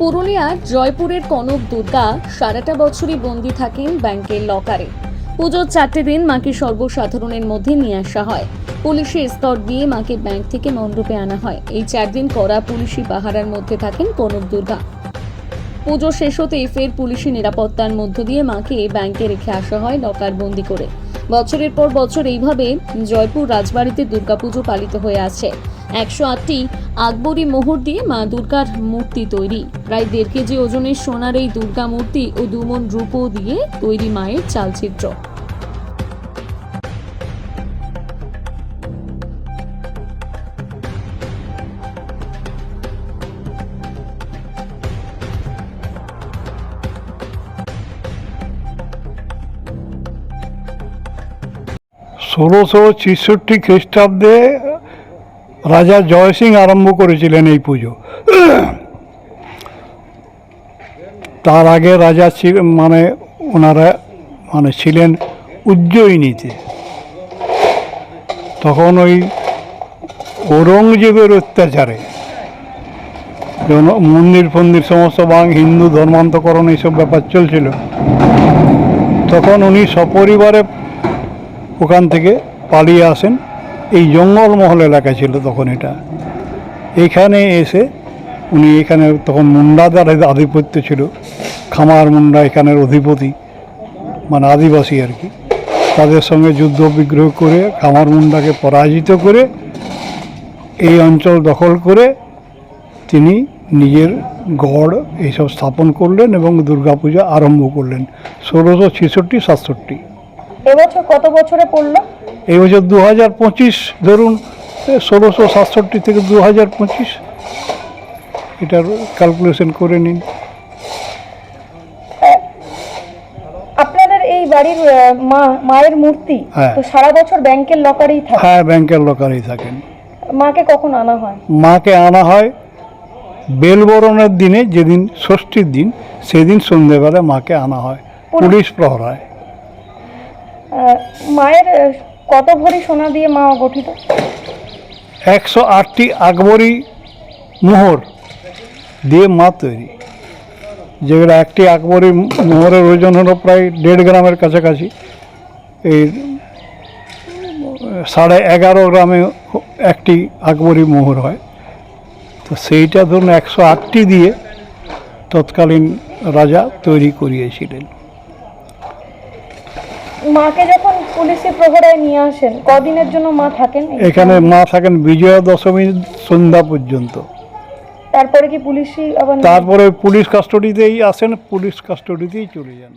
পুরুলিয়ার জয়পুরের কনক দুর্গা সারাটা বছরই বন্দি থাকেন ব্যাংকের লকারে। পুজোর চারটে দিন মাকে সর্বসাধারণের মধ্যে নিয়ে আসা হয়। পুলিশি স্তর দিয়ে মাকে ব্যাংক থেকে মণ্ডপে আনা হয়। এই চার দিন করা পুলিশি পাহারার মধ্যে থাকেন কনক দুর্গা। পুজো শেষ হতেই ফের পুলিশি নিরাপত্তার মধ্য দিয়ে মাকে ব্যাংকে রেখে আসা হয় লকার বন্দি করে। বছরের পর বছর এইভাবে জয়পুর রাজবাড়িতে দুর্গাপুজো পালিত হয়ে আছে একশো আটটি আকবরী মোহর দিয়ে মা দুর্গার মূর্তি তৈরি। প্রায় দেড় কেজি ওজনের সোনার এই দুর্গা মূর্তি ও দুমন রূপো দিয়ে তৈরি মায়ের চালচিত্র। ষোলোশো ছেষট্টি খ্রিস্টাব্দে রাজা জয়সিং আরম্ভ করেছিলেন এই পুজো। তার আগে রাজা মানে ওনারা মানে ছিলেন উজ্জয়িনীতে। তখন ওই ঔরঙ্গজেবের অত্যাচারে মন্দির ফন্দির সমস্ত বাং, হিন্দু ধর্মান্তকরণ এইসব ব্যাপার চলছিল। তখন উনি সপরিবারে ওখান থেকে পালিয়ে আসেন। এই জঙ্গলমহল এলাকা ছিল তখন এটা। এখানে এসে উনি এখানে তখন মুন্ডাদের আধিপত্য ছিল। খামার মুন্ডা এখানের অধিপতি মানে আদিবাসী আর কি। তাদের সঙ্গে যুদ্ধ বিগ্রহ করে, খামার মুন্ডাকে পরাজিত করে, এই অঞ্চল দখল করে তিনি নিজের গড় এইসব স্থাপন করলেন এবং দুর্গাপূজা আরম্ভ করলেন। ষোলোশো ছেষট্টি সাতষট্টি। এবছর কত বছরে পড়ল? এই বছর দু হাজার পঁচিশ ধরুন ষোলোশো সাতষট্টি থেকে দু হাজার পঁচিশ। এটার ক্যালকুলেশন করে নিন। আপনাদের এই বাড়ির মা মায়ের মূর্তি হ্যাঁ। তো সারা বছর ব্যাংকের লকারেই থাকে? হ্যাঁ ব্যাংকের লোকারেই থাকেন মাকে কখন আনা হয়? মাকে আনা হয় বেলবরণের দিনে যেদিন ষষ্ঠীর দিন সেদিন সন্ধেবেলা মাকে আনা হয়। পুলিশ প্রহরায়। মায়ের কত ভরি সোনা দিয়ে মা গঠিত? একশো আটটি আকবরী মোহর দিয়ে মা তৈরি। যেগুলো একটি আকবরী মোহরের ওজন হলো প্রায় দেড় গ্রামের কাছাকাছি। এই, সাড়ে এগারো গ্রামে একটি আকবরী মোহর হয়। তো সেইটা ধরুন একশো আটটি দিয়ে তৎকালীন রাজা তৈরি করিয়েছিলেন। মাকে যখন পুলিশি প্রহরায় নিয়ে আসেন কদিনের জন্য মা থাকেন? এখানে মা থাকেন বিজয়া দশমী সন্ধ্যা পর্যন্ত। তারপরে কি পুলিশি আবার তারপরে পুলিশ কাস্টডিতেই আসেন পুলিশ কাস্টডিতেই চলে যান।